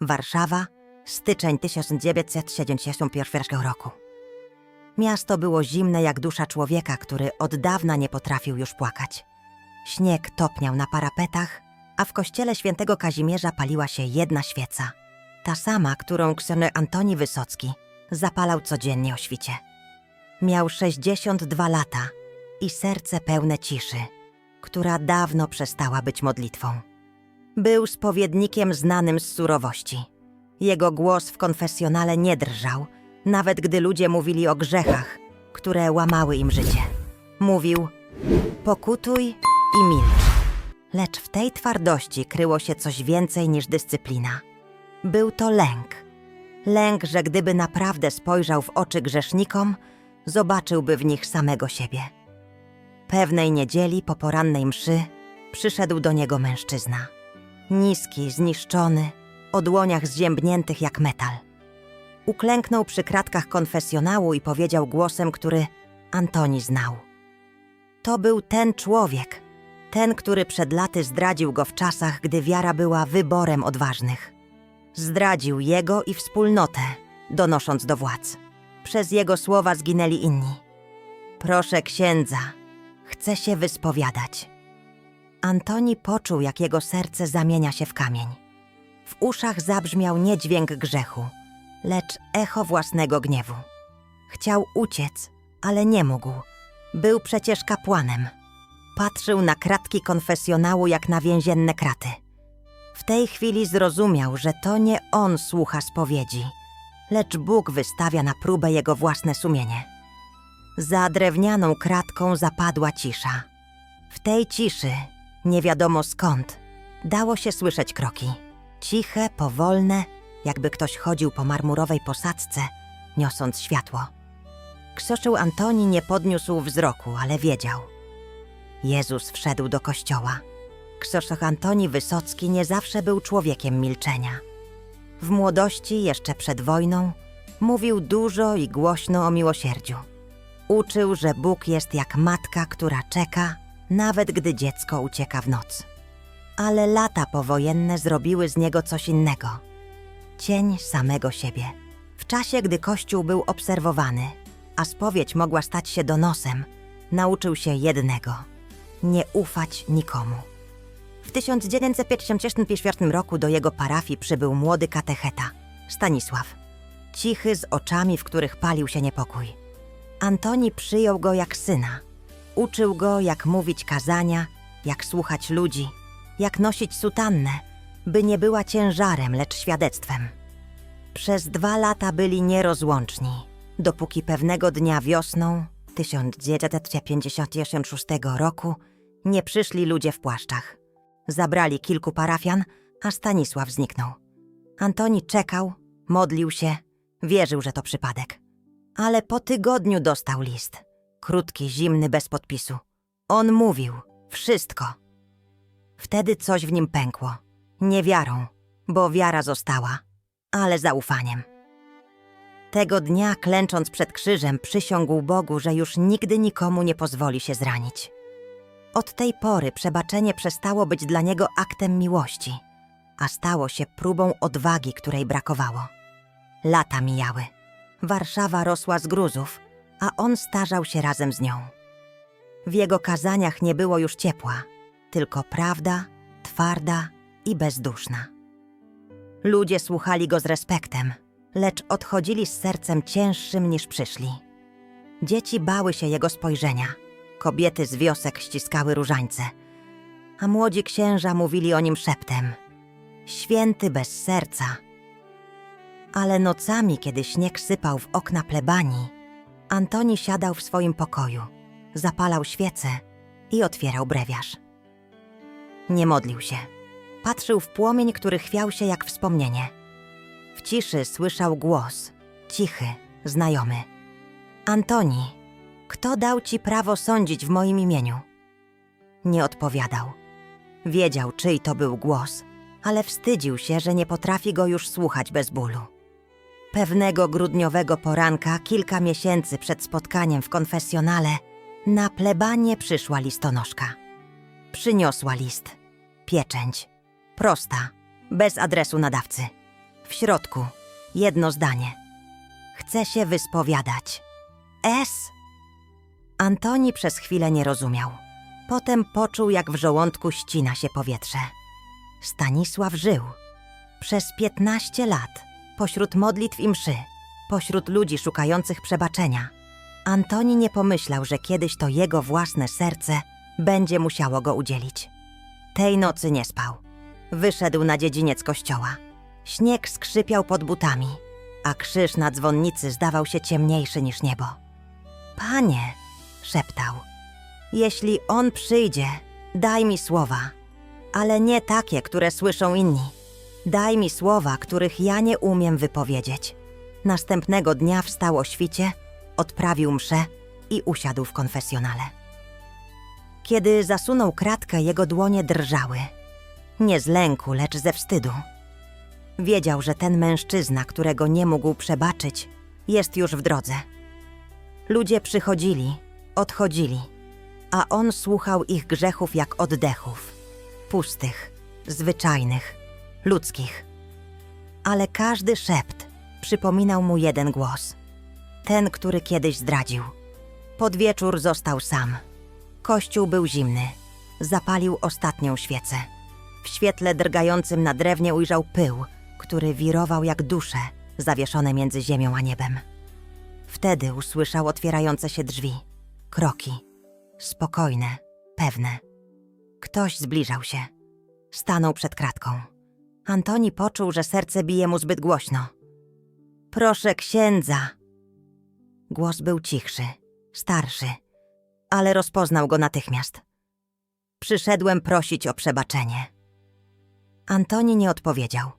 Warszawa, styczeń 1971 roku. Miasto było zimne jak dusza człowieka, który od dawna nie potrafił już płakać. Śnieg topniał na parapetach, a w kościele świętego Kazimierza paliła się jedna świeca. Ta sama, którą książę Antoni Wysocki zapalał codziennie o świcie. Miał 62 lata i serce pełne ciszy, która dawno przestała być modlitwą. Był spowiednikiem znanym z surowości. Jego głos w konfesjonale nie drżał, nawet gdy ludzie mówili o grzechach, które łamały im życie. Mówił: Pokutuj i milcz. Lecz w tej twardości kryło się coś więcej niż dyscyplina. Był to lęk. Lęk, że gdyby naprawdę spojrzał w oczy grzesznikom, zobaczyłby w nich samego siebie. Pewnej niedzieli po porannej mszy przyszedł do niego mężczyzna. Niski, zniszczony, o dłoniach zziębniętych jak metal. Uklęknął przy kratkach konfesjonału i powiedział głosem, który Antoni znał. To był ten człowiek, ten, który przed laty zdradził go w czasach, gdy wiara była wyborem odważnych. Zdradził jego i wspólnotę, donosząc do władz. Przez jego słowa zginęli inni. Proszę księdza, chcę się wyspowiadać. Antoni poczuł, jak jego serce zamienia się w kamień. W uszach zabrzmiał nie dźwięk grzechu, lecz echo własnego gniewu. Chciał uciec, ale nie mógł. Był przecież kapłanem. Patrzył na kratki konfesjonału jak na więzienne kraty. W tej chwili zrozumiał, że to nie on słucha spowiedzi, lecz Bóg wystawia na próbę jego własne sumienie. Za drewnianą kratką zapadła cisza. W tej ciszy, nie wiadomo skąd, dało się słyszeć kroki. Ciche, powolne, jakby ktoś chodził po marmurowej posadzce, niosąc światło. Ksoszył Antoni nie podniósł wzroku, ale wiedział. Jezus wszedł do kościoła. Ksoszoch Antoni Wysocki nie zawsze był człowiekiem milczenia. W młodości, jeszcze przed wojną, mówił dużo i głośno o miłosierdziu. Uczył, że Bóg jest jak matka, która czeka, nawet gdy dziecko ucieka w noc. Ale lata powojenne zrobiły z niego coś innego. Cień samego siebie. W czasie, gdy Kościół był obserwowany, a spowiedź mogła stać się donosem, nauczył się jednego – nie ufać nikomu. W 1954 roku do jego parafii przybył młody katecheta, Stanisław. Cichy z oczami, w których palił się niepokój. Antoni przyjął go jak syna. Uczył go, jak mówić kazania, jak słuchać ludzi, jak nosić sutannę, by nie była ciężarem, lecz świadectwem. Przez dwa lata byli nierozłączni, dopóki pewnego dnia wiosną 1956 roku nie przyszli ludzie w płaszczach. Zabrali kilku parafian, a Stanisław zniknął. Antoni czekał, modlił się, wierzył, że to przypadek. Ale po tygodniu dostał list. Krótki, zimny, bez podpisu. On mówił wszystko. Wtedy coś w nim pękło. Nie wiarą, bo wiara została, ale zaufaniem. Tego dnia, klęcząc przed krzyżem, przysiągł Bogu, że już nigdy nikomu nie pozwoli się zranić. Od tej pory przebaczenie przestało być dla niego aktem miłości, a stało się próbą odwagi, której brakowało. Lata mijały. Warszawa rosła z gruzów, a on starzał się razem z nią. W jego kazaniach nie było już ciepła, tylko prawda, twarda i bezduszna. Ludzie słuchali go z respektem, lecz odchodzili z sercem cięższym niż przyszli. Dzieci bały się jego spojrzenia – Kobiety z wiosek ściskały różańce, a młodzi księża mówili o nim szeptem. Święty bez serca. Ale nocami, kiedy śnieg sypał w okna plebanii, Antoni siadał w swoim pokoju, zapalał świece i otwierał brewiarz. Nie modlił się. Patrzył w płomień, który chwiał się jak wspomnienie. W ciszy słyszał głos, cichy, znajomy. Antoni, kto dał ci prawo sądzić w moim imieniu? Nie odpowiadał. Wiedział, czyj to był głos, ale wstydził się, że nie potrafi go już słuchać bez bólu. Pewnego grudniowego poranka, kilka miesięcy przed spotkaniem w konfesjonale, na plebanie przyszła listonoszka. Przyniosła list, pieczęć, prosta, bez adresu nadawcy. W środku jedno zdanie. Chce się wyspowiadać. S. Antoni przez chwilę nie rozumiał. Potem poczuł, jak w żołądku ścina się powietrze. Stanisław żył. Przez 15 lat, pośród modlitw i mszy, pośród ludzi szukających przebaczenia, Antoni nie pomyślał, że kiedyś to jego własne serce będzie musiało go udzielić. Tej nocy nie spał. Wyszedł na dziedziniec kościoła. Śnieg skrzypiał pod butami, a krzyż na dzwonnicy zdawał się ciemniejszy niż niebo. Panie, szeptał, jeśli on przyjdzie, daj mi słowa, ale nie takie, które słyszą inni. Daj mi słowa, których ja nie umiem wypowiedzieć. Następnego dnia wstał o świcie, odprawił mszę i usiadł w konfesjonale. Kiedy zasunął kratkę, jego dłonie drżały. Nie z lęku, lecz ze wstydu. Wiedział, że ten mężczyzna, którego nie mógł przebaczyć, jest już w drodze. Ludzie przychodzili, odchodzili, a on słuchał ich grzechów jak oddechów pustych, zwyczajnych, ludzkich. Ale każdy szept przypominał mu jeden głos ten, który kiedyś zdradził. Pod wieczór został sam. Kościół był zimny. Zapalił ostatnią świecę. W świetle drgającym na drewnie ujrzał pył, który wirował jak dusze zawieszone między ziemią a niebem. Wtedy usłyszał otwierające się drzwi. Kroki. Spokojne, pewne. Ktoś zbliżał się. Stanął przed kratką. Antoni poczuł, że serce bije mu zbyt głośno. Proszę księdza, Głos był cichszy, starszy, ale rozpoznał go natychmiast. Przyszedłem prosić o przebaczenie. Antoni nie odpowiedział.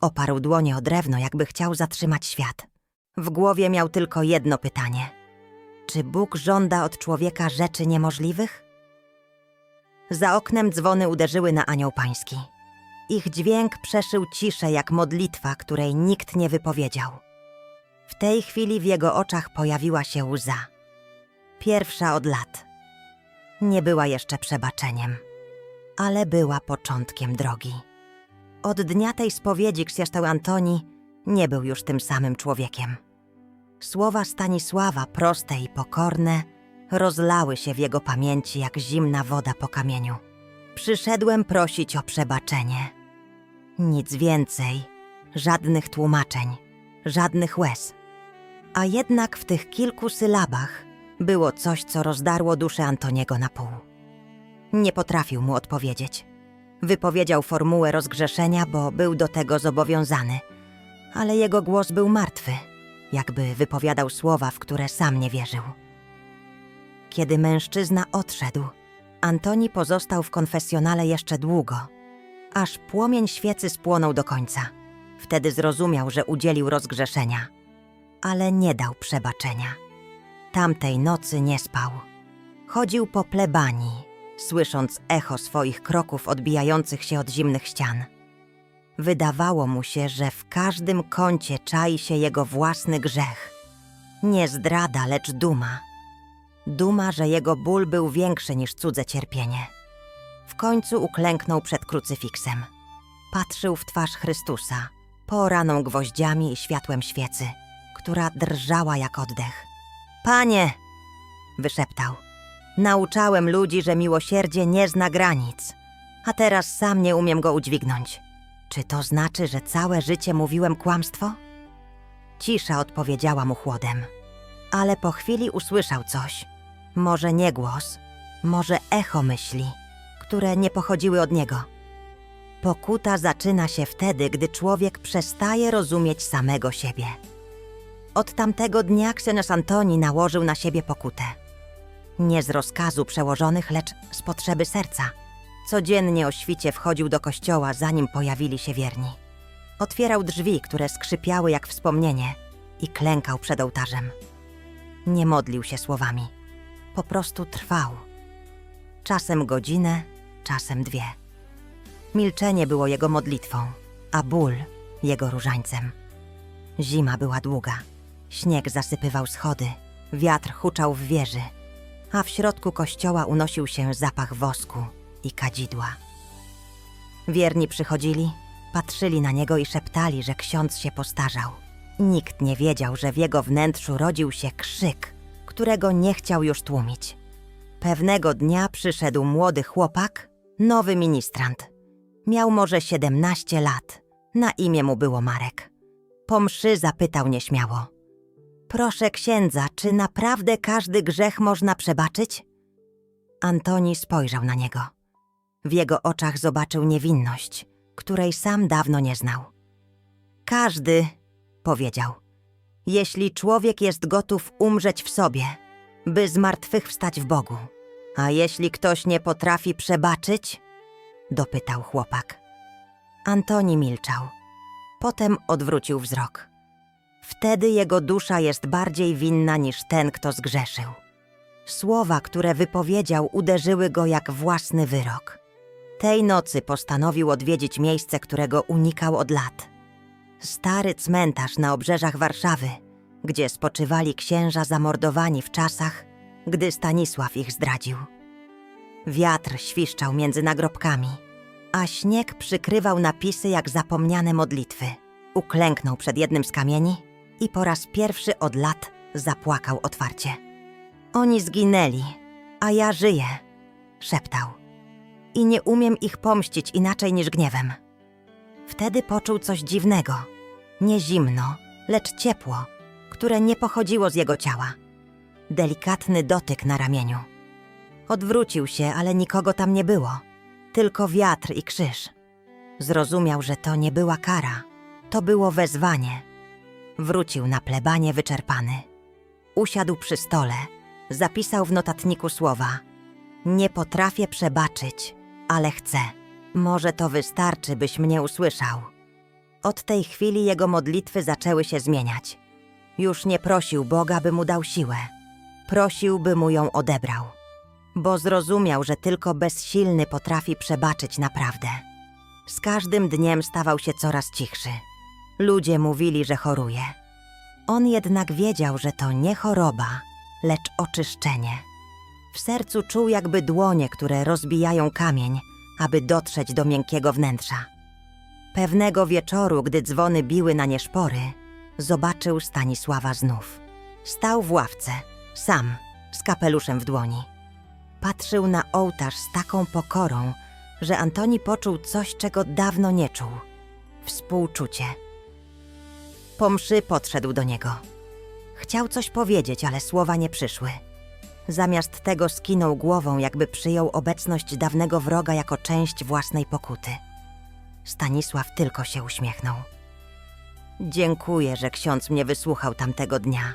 Oparł dłonie o drewno, jakby chciał zatrzymać świat. W głowie miał tylko jedno pytanie: czy Bóg żąda od człowieka rzeczy niemożliwych? Za oknem dzwony uderzyły na anioł pański. Ich dźwięk przeszył ciszę jak modlitwa, której nikt nie wypowiedział. W tej chwili w jego oczach pojawiła się łza. Pierwsza od lat. Nie była jeszcze przebaczeniem, ale była początkiem drogi. Od dnia tej spowiedzi książę Antoni nie był już tym samym człowiekiem. Słowa Stanisława, proste i pokorne, rozlały się w jego pamięci jak zimna woda po kamieniu. Przyszedłem prosić o przebaczenie. Nic więcej, żadnych tłumaczeń, żadnych łez. A jednak w tych kilku sylabach było coś, co rozdarło duszę Antoniego na pół. Nie potrafił mu odpowiedzieć. Wypowiedział formułę rozgrzeszenia, bo był do tego zobowiązany, ale jego głos był martwy, jakby wypowiadał słowa, w które sam nie wierzył. Kiedy mężczyzna odszedł, Antoni pozostał w konfesjonale jeszcze długo, aż płomień świecy spłonął do końca. Wtedy zrozumiał, że udzielił rozgrzeszenia – ale nie dał przebaczenia. Tamtej nocy nie spał. Chodził po plebanii, słysząc echo swoich kroków odbijających się od zimnych ścian. Wydawało mu się, że w każdym kącie czai się jego własny grzech. Nie zdrada, lecz duma. Duma, że jego ból był większy niż cudze cierpienie. W końcu uklęknął przed krucyfiksem. Patrzył w twarz Chrystusa, poraną gwoździami i światłem świecy która drżała jak oddech. Panie! wyszeptał. Nauczałem ludzi, że miłosierdzie nie zna granic, a teraz sam nie umiem go udźwignąć. Czy to znaczy, że całe życie mówiłem kłamstwo? Cisza odpowiedziała mu chłodem, ale po chwili usłyszał coś. Może nie głos, może echo myśli, które nie pochodziły od niego. Pokuta zaczyna się wtedy, gdy człowiek przestaje rozumieć samego siebie. Od tamtego dnia książę Antoni nałożył na siebie pokutę. Nie z rozkazu przełożonych, lecz z potrzeby serca. Codziennie o świcie wchodził do kościoła, zanim pojawili się wierni. Otwierał drzwi, które skrzypiały jak wspomnienie i klękał przed ołtarzem. Nie modlił się słowami. Po prostu trwał. Czasem godzinę, czasem dwie. Milczenie było jego modlitwą, a ból jego różańcem. Zima była długa. Śnieg zasypywał schody, wiatr huczał w wieży, a w środku kościoła unosił się zapach wosku i kadzidła. Wierni przychodzili, Patrzyli na niego i szeptali, że ksiądz się postarzał. Nikt nie wiedział, że w jego wnętrzu rodził się krzyk, którego nie chciał już tłumić. Pewnego dnia przyszedł młody chłopak, nowy ministrant. Miał może 17 lat. Na imię mu było Marek. Po mszy zapytał nieśmiało. Proszę księdza, czy naprawdę każdy grzech można przebaczyć? Antoni spojrzał na niego. W jego oczach zobaczył niewinność, której sam dawno nie znał. Każdy, powiedział, jeśli człowiek jest gotów umrzeć w sobie, by zmartwychwstać w Bogu. A jeśli ktoś nie potrafi przebaczyć? dopytał chłopak. Antoni milczał. Potem odwrócił wzrok. Wtedy jego dusza jest bardziej winna niż ten, kto zgrzeszył. Słowa, które wypowiedział, uderzyły go jak własny wyrok. Tej nocy postanowił odwiedzić miejsce, którego unikał od lat. Stary cmentarz na obrzeżach Warszawy, gdzie spoczywali księża zamordowani w czasach, gdy Stanisław ich zdradził. Wiatr świszczał między nagrobkami, a śnieg przykrywał napisy jak zapomniane modlitwy. Uklęknął przed jednym z kamieni i po raz pierwszy od lat zapłakał otwarcie. Oni zginęli, a ja żyję, szeptał. I nie umiem ich pomścić inaczej niż gniewem. Wtedy poczuł coś dziwnego. Nie zimno, lecz ciepło, które nie pochodziło z jego ciała. Delikatny dotyk na ramieniu. Odwrócił się, ale nikogo tam nie było. Tylko wiatr i krzyż. Zrozumiał, że to nie była kara. To było wezwanie. Wrócił na plebanie wyczerpany. Usiadł przy stole. Zapisał w notatniku słowa. Nie potrafię przebaczyć, ale chcę. Może to wystarczy, byś mnie usłyszał. Od tej chwili jego modlitwy zaczęły się zmieniać. Już nie prosił Boga, by mu dał siłę. Prosił, by mu ją odebrał. Bo zrozumiał, że tylko bezsilny potrafi przebaczyć naprawdę. Z każdym dniem stawał się coraz cichszy. Ludzie mówili, że choruje. On jednak wiedział, że to nie choroba, lecz oczyszczenie. W sercu czuł jakby dłonie, które rozbijają kamień, aby dotrzeć do miękkiego wnętrza. Pewnego wieczoru, gdy dzwony biły na nieszpory, zobaczył Stanisława znów. Stał w ławce, sam, z kapeluszem w dłoni. Patrzył na ołtarz z taką pokorą, że Antoni poczuł coś, czego dawno nie czuł współczucie. Po mszy podszedł do niego. Chciał coś powiedzieć, ale słowa nie przyszły. Zamiast tego skinął głową, jakby przyjął obecność dawnego wroga jako część własnej pokuty. Stanisław tylko się uśmiechnął. Dziękuję, że ksiądz mnie wysłuchał tamtego dnia.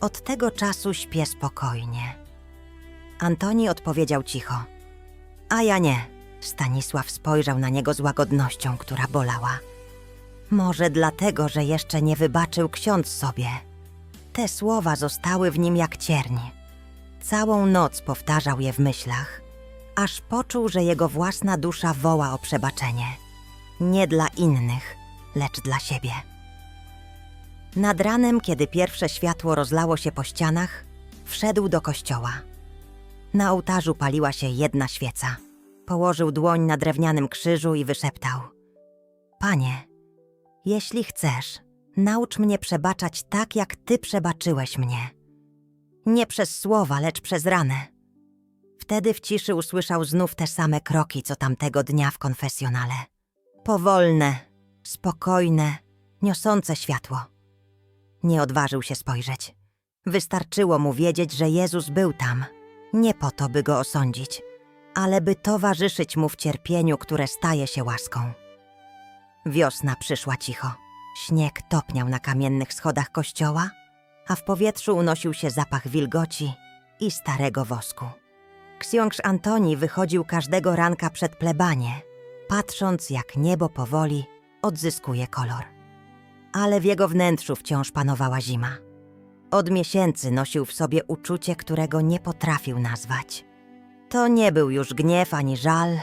Od tego czasu śpię spokojnie. Antoni odpowiedział cicho. A ja nie. Stanisław spojrzał na niego z łagodnością, która bolała. Może dlatego, że jeszcze nie wybaczył ksiądz sobie. Te słowa zostały w nim jak cierń. Całą noc powtarzał je w myślach, aż poczuł, że jego własna dusza woła o przebaczenie. Nie dla innych, lecz dla siebie. Nad ranem, kiedy pierwsze światło rozlało się po ścianach, wszedł do kościoła. Na ołtarzu paliła się jedna świeca. Położył dłoń na drewnianym krzyżu i wyszeptał: Panie, jeśli chcesz, naucz mnie przebaczać tak, jak ty przebaczyłeś mnie. Nie przez słowa, lecz przez ranę. Wtedy w ciszy usłyszał znów te same kroki, co tamtego dnia w konfesjonale. Powolne, spokojne, niosące światło. Nie odważył się spojrzeć. Wystarczyło mu wiedzieć, że Jezus był tam, nie po to, by go osądzić, ale by towarzyszyć mu w cierpieniu, które staje się łaską. Wiosna przyszła cicho. Śnieg topniał na kamiennych schodach kościoła, a w powietrzu unosił się zapach wilgoci i starego wosku. Książz Antoni wychodził każdego ranka przed plebanie, patrząc jak niebo powoli odzyskuje kolor. Ale w jego wnętrzu wciąż panowała zima. Od miesięcy nosił w sobie uczucie, którego nie potrafił nazwać. To nie był już gniew ani żal,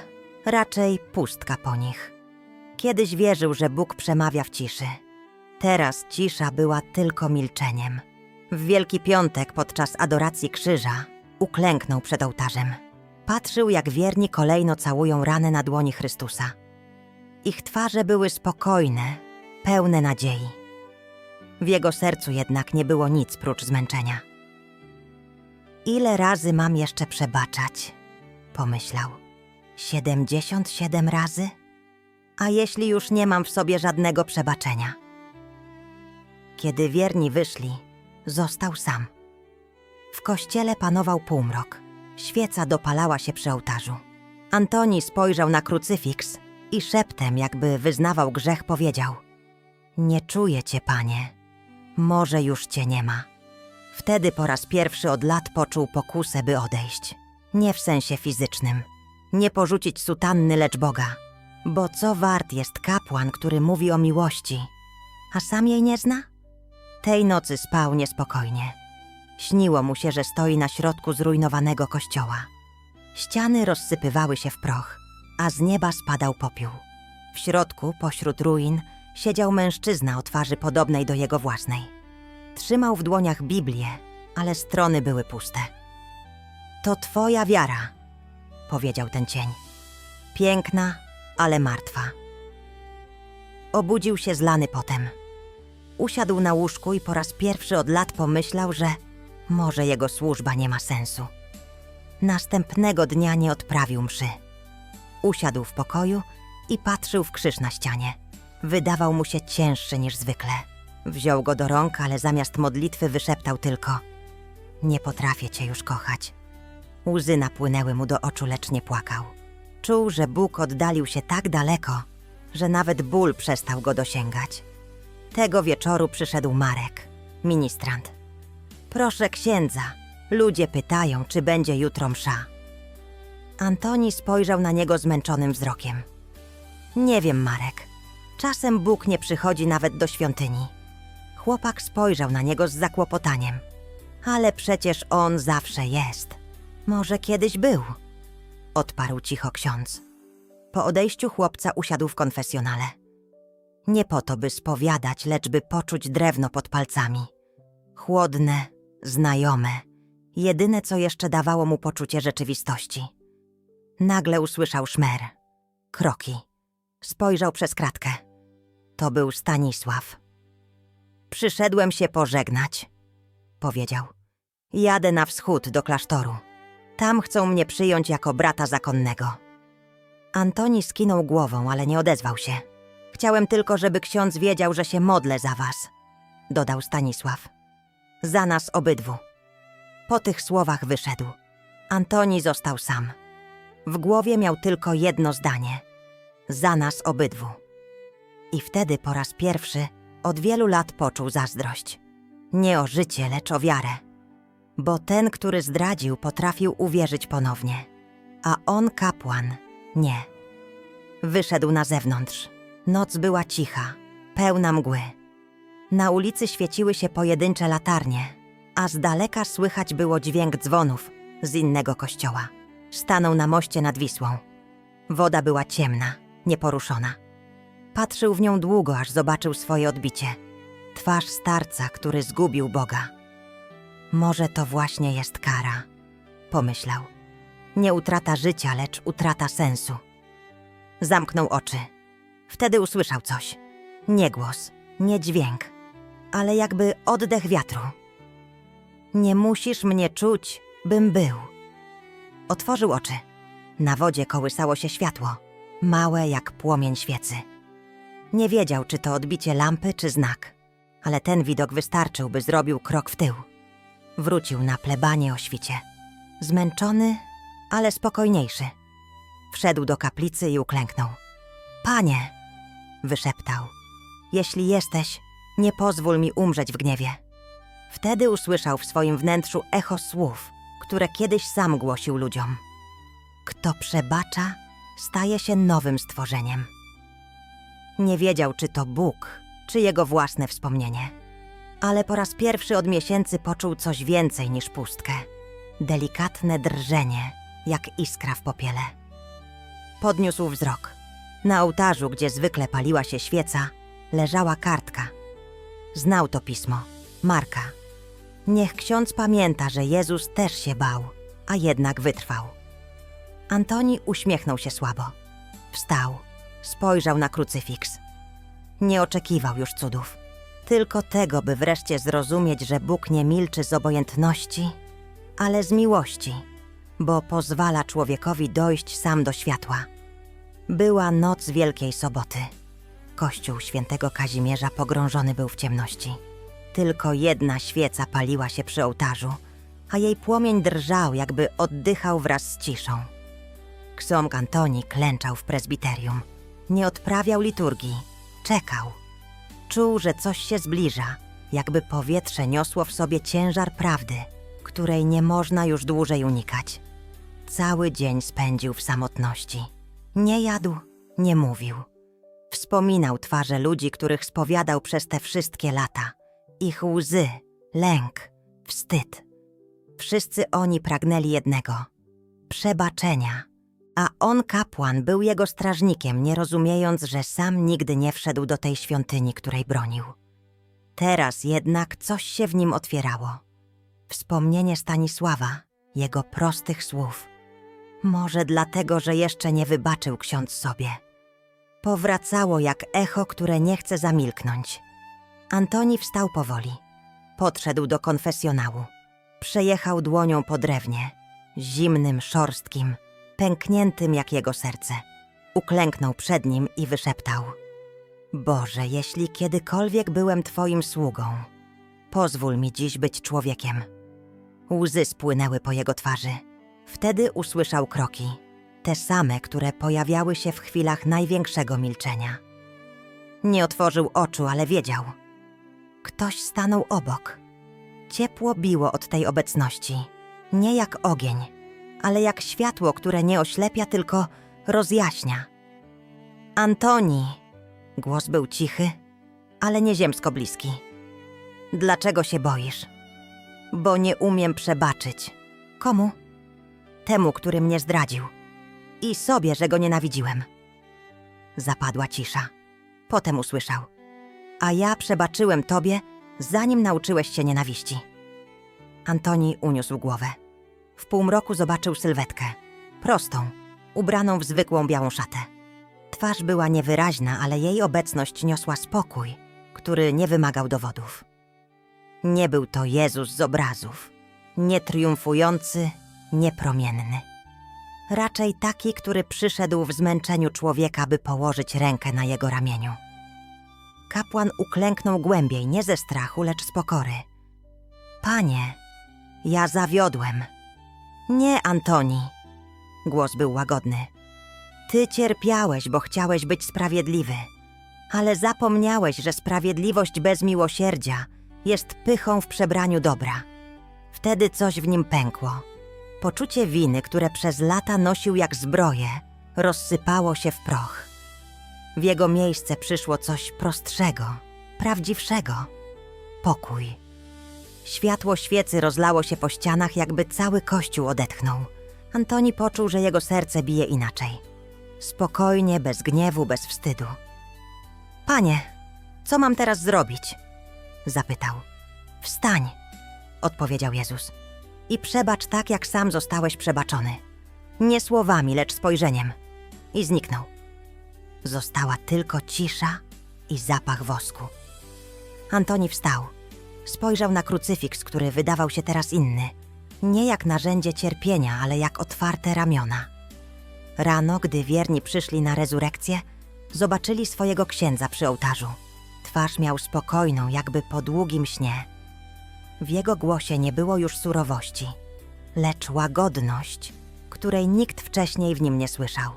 raczej pustka po nich. Kiedyś wierzył, że Bóg przemawia w ciszy. Teraz cisza była tylko milczeniem. W Wielki Piątek podczas adoracji krzyża uklęknął przed ołtarzem. Patrzył, jak wierni kolejno całują ranę na dłoni Chrystusa. Ich twarze były spokojne, pełne nadziei. W jego sercu jednak nie było nic prócz zmęczenia. Ile razy mam jeszcze przebaczać? Pomyślał. Siedemdziesiąt siedem razy? A jeśli już nie mam w sobie żadnego przebaczenia? Kiedy wierni wyszli, został sam. W kościele panował półmrok. Świeca dopalała się przy ołtarzu. Antoni spojrzał na krucyfiks i szeptem, jakby wyznawał grzech, powiedział: Nie czuję cię, panie. Może już cię nie ma. Wtedy po raz pierwszy od lat poczuł pokusę, by odejść. Nie w sensie fizycznym. Nie porzucić sutanny, lecz Boga. Bo co wart jest kapłan, który mówi o miłości, a sam jej nie zna? Tej nocy spał niespokojnie. Śniło mu się, że stoi na środku zrujnowanego kościoła. Ściany rozsypywały się w proch, a z nieba spadał popiół. W środku, pośród ruin, siedział mężczyzna o twarzy podobnej do jego własnej. Trzymał w dłoniach Biblię, ale strony były puste. To twoja wiara, powiedział ten cień. Piękna, ale martwa. Obudził się zlany potem. Usiadł na łóżku i po raz pierwszy od lat pomyślał, że może jego służba nie ma sensu. Następnego dnia nie odprawił mszy. Usiadł w pokoju i patrzył w krzyż na ścianie. Wydawał mu się cięższy niż zwykle. Wziął go do rąk, ale zamiast modlitwy wyszeptał tylko: Nie potrafię cię już kochać. Łzy napłynęły mu do oczu, lecz nie płakał. Czuł, że Bóg oddalił się tak daleko, że nawet ból przestał go dosięgać. Tego wieczoru przyszedł Marek, ministrant. Proszę księdza, ludzie pytają, czy będzie jutro msza. Antoni spojrzał na niego zmęczonym wzrokiem. Nie wiem, Marek. Czasem Bóg nie przychodzi nawet do świątyni. Chłopak spojrzał na niego z zakłopotaniem. Ale przecież on zawsze jest. Może kiedyś był. Odparł cicho ksiądz. Po odejściu chłopca usiadł w konfesjonale. Nie po to, by spowiadać, lecz by poczuć drewno pod palcami. Chłodne, znajome. Jedyne, co jeszcze dawało mu poczucie rzeczywistości. Nagle usłyszał szmer. Kroki. Spojrzał przez kratkę. To był Stanisław. Przyszedłem się pożegnać, powiedział. Jadę na wschód do klasztoru. Tam chcą mnie przyjąć jako brata zakonnego. Antoni skinął głową, ale nie odezwał się. Chciałem tylko, żeby ksiądz wiedział, że się modlę za was, dodał Stanisław. Za nas obydwu. Po tych słowach wyszedł. Antoni został sam. W głowie miał tylko jedno zdanie: za nas obydwu. I wtedy po raz pierwszy od wielu lat poczuł zazdrość. Nie o życie, lecz o wiarę. Bo ten, który zdradził, potrafił uwierzyć ponownie, a on, kapłan, nie. Wyszedł na zewnątrz. Noc była cicha, pełna mgły. Na ulicy świeciły się pojedyncze latarnie, a z daleka słychać było dźwięk dzwonów z innego kościoła. Stanął na moście nad Wisłą. Woda była ciemna, nieporuszona. Patrzył w nią długo, aż zobaczył swoje odbicie. Twarz starca, który zgubił Boga. Może to właśnie jest kara, pomyślał. Nie utrata życia, lecz utrata sensu. Zamknął oczy. Wtedy usłyszał coś. Nie głos, nie dźwięk, ale jakby oddech wiatru. Nie musisz mnie czuć, bym był. Otworzył oczy. Na wodzie kołysało się światło, małe jak płomień świecy. Nie wiedział, czy to odbicie lampy, czy znak, ale ten widok wystarczył, by zrobił krok w tył. Wrócił na plebanie o świcie. Zmęczony, ale spokojniejszy. Wszedł do kaplicy i uklęknął. Panie, wyszeptał, jeśli jesteś, nie pozwól mi umrzeć w gniewie. Wtedy usłyszał w swoim wnętrzu echo słów, które kiedyś sam głosił ludziom. Kto przebacza, staje się nowym stworzeniem. Nie wiedział, czy to Bóg, czy jego własne wspomnienie. Ale po raz pierwszy od miesięcy poczuł coś więcej niż pustkę. Delikatne drżenie, jak iskra w popiele. Podniósł wzrok. Na ołtarzu, gdzie zwykle paliła się świeca, leżała kartka. Znał to pismo, Marka. Niech ksiądz pamięta, że Jezus też się bał, a jednak wytrwał. Antoni uśmiechnął się słabo. Wstał. Spojrzał na krucyfiks. Nie oczekiwał już cudów. Tylko tego, by wreszcie zrozumieć, że Bóg nie milczy z obojętności, ale z miłości, bo pozwala człowiekowi dojść sam do światła. Była noc Wielkiej Soboty. Kościół świętego Kazimierza pogrążony był w ciemności. Tylko jedna świeca paliła się przy ołtarzu, a jej płomień drżał, jakby oddychał wraz z ciszą. Ksiąg Antoni klęczał w prezbiterium. Nie odprawiał liturgii, czekał. Czuł, że coś się zbliża, jakby powietrze niosło w sobie ciężar prawdy, której nie można już dłużej unikać. Cały dzień spędził w samotności. Nie jadł, nie mówił. Wspominał twarze ludzi, których spowiadał przez te wszystkie lata. Ich łzy, lęk, wstyd. Wszyscy oni pragnęli jednego przebaczenia. A on, kapłan, był jego strażnikiem, nie rozumiejąc, że sam nigdy nie wszedł do tej świątyni, której bronił. Teraz jednak coś się w nim otwierało. Wspomnienie Stanisława, jego prostych słów. Może dlatego, że jeszcze nie wybaczył ksiądz sobie. Powracało jak echo, które nie chce zamilknąć. Antoni wstał powoli. Podszedł do konfesjonału. Przejechał dłonią po drewnie, zimnym, szorstkim, pękniętym jak jego serce. Uklęknął przed nim i wyszeptał: Boże, jeśli kiedykolwiek byłem Twoim sługą, pozwól mi dziś być człowiekiem. Łzy spłynęły po jego twarzy. Wtedy usłyszał kroki, te same, które pojawiały się w chwilach największego milczenia. Nie otworzył oczu, ale wiedział. Ktoś stanął obok. Ciepło biło od tej obecności, nie jak ogień, ale jak światło, które nie oślepia, tylko rozjaśnia. Antoni! Głos był cichy, ale nieziemsko bliski. Dlaczego się boisz? Bo nie umiem przebaczyć. Komu? Temu, który mnie zdradził. I sobie, że go nienawidziłem. Zapadła cisza. Potem usłyszał. A ja przebaczyłem tobie, zanim nauczyłeś się nienawiści. Antoni uniósł głowę. W półmroku zobaczył sylwetkę. Prostą, ubraną w zwykłą białą szatę. Twarz była niewyraźna, ale jej obecność niosła spokój, który nie wymagał dowodów. Nie był to Jezus z obrazów, nie triumfujący, niepromienny. Raczej taki, który przyszedł w zmęczeniu człowieka, by położyć rękę na jego ramieniu. Kapłan uklęknął głębiej, nie ze strachu, lecz z pokory. Panie, ja zawiodłem. Nie, Antoni. Głos był łagodny. Ty cierpiałeś, bo chciałeś być sprawiedliwy, ale zapomniałeś, że sprawiedliwość bez miłosierdzia jest pychą w przebraniu dobra. Wtedy coś w nim pękło. Poczucie winy, które przez lata nosił jak zbroję, rozsypało się w proch. W jego miejsce przyszło coś prostszego, prawdziwszego pokój. Światło świecy rozlało się po ścianach, jakby cały kościół odetchnął. Antoni poczuł, że jego serce bije inaczej. Spokojnie, bez gniewu, bez wstydu. Panie, co mam teraz zrobić? Zapytał. Wstań, odpowiedział Jezus. I przebacz tak, jak sam zostałeś przebaczony. Nie słowami, lecz spojrzeniem. I zniknął. Została tylko cisza i zapach wosku. Antoni wstał. Spojrzał na krucyfiks, który wydawał się teraz inny. Nie jak narzędzie cierpienia, ale jak otwarte ramiona. Rano, gdy wierni przyszli na rezurekcję, zobaczyli swojego księdza przy ołtarzu. Twarz miał spokojną, jakby po długim śnie. W jego głosie nie było już surowości, lecz łagodność, której nikt wcześniej w nim nie słyszał.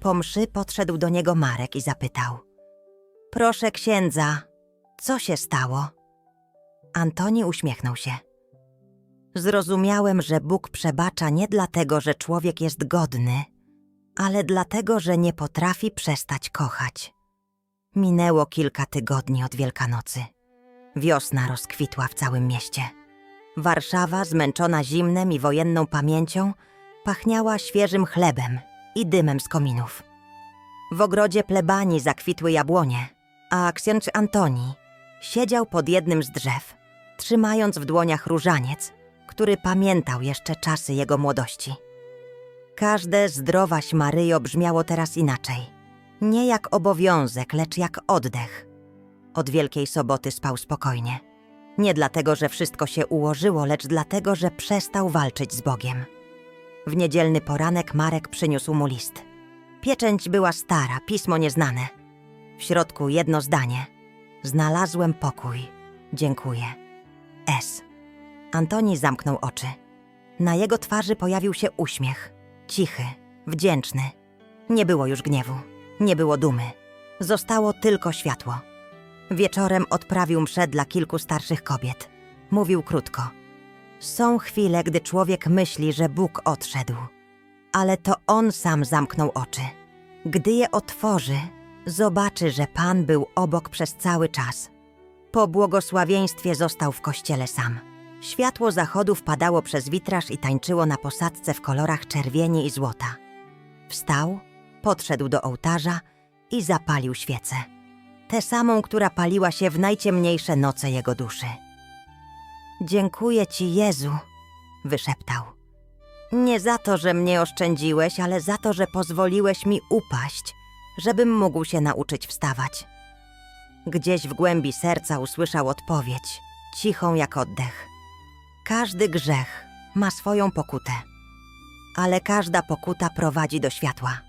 Po mszy podszedł do niego Marek i zapytał: Proszę księdza, co się stało? Antoni uśmiechnął się. Zrozumiałem, że Bóg przebacza nie dlatego, że człowiek jest godny, ale dlatego, że nie potrafi przestać kochać. Minęło kilka tygodni od Wielkanocy. Wiosna rozkwitła w całym mieście. Warszawa, zmęczona zimnem i wojenną pamięcią, pachniała świeżym chlebem i dymem z kominów. W ogrodzie plebanii zakwitły jabłonie, a księży Antoni siedział pod jednym z drzew, trzymając w dłoniach różaniec, który pamiętał jeszcze czasy jego młodości. Każde zdrowaś Maryjo brzmiało teraz inaczej. Nie jak obowiązek, lecz jak oddech. Od Wielkiej Soboty spał spokojnie. Nie dlatego, że wszystko się ułożyło, lecz dlatego, że przestał walczyć z Bogiem. W niedzielny poranek Marek przyniósł mu list. Pieczęć była stara, pismo nieznane. W środku jedno zdanie. Znalazłem pokój. Dziękuję. S. Antoni zamknął oczy. Na jego twarzy pojawił się uśmiech. Cichy, wdzięczny. Nie było już gniewu, nie było dumy. Zostało tylko światło. Wieczorem odprawił mszę dla kilku starszych kobiet. Mówił krótko. Są chwile, gdy człowiek myśli, że Bóg odszedł, ale to on sam zamknął oczy. Gdy je otworzy, zobaczy, że Pan był obok przez cały czas. Po błogosławieństwie został w kościele sam. Światło zachodu wpadało przez witraż i tańczyło na posadzce w kolorach czerwieni i złota. Wstał, podszedł do ołtarza i zapalił świecę. Tę samą, która paliła się w najciemniejsze noce jego duszy. Dziękuję ci, Jezu, wyszeptał. Nie za to, że mnie oszczędziłeś, ale za to, że pozwoliłeś mi upaść, żebym mógł się nauczyć wstawać. Gdzieś w głębi serca usłyszał odpowiedź, cichą jak oddech. Każdy grzech ma swoją pokutę, ale każda pokuta prowadzi do światła.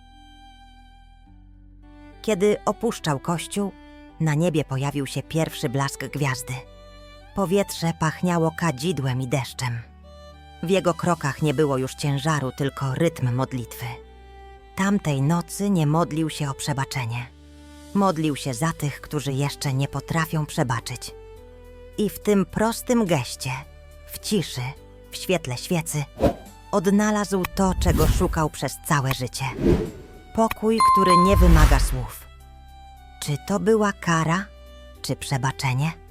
Kiedy opuszczał kościół, na niebie pojawił się pierwszy blask gwiazdy. Powietrze pachniało kadzidłem i deszczem. W jego krokach nie było już ciężaru, tylko rytm modlitwy. Tamtej nocy nie modlił się o przebaczenie. Modlił się za tych, którzy jeszcze nie potrafią przebaczyć. I w tym prostym geście, w ciszy, w świetle świecy, odnalazł to, czego szukał przez całe życie. Pokój, który nie wymaga słów. Czy to była kara, czy przebaczenie?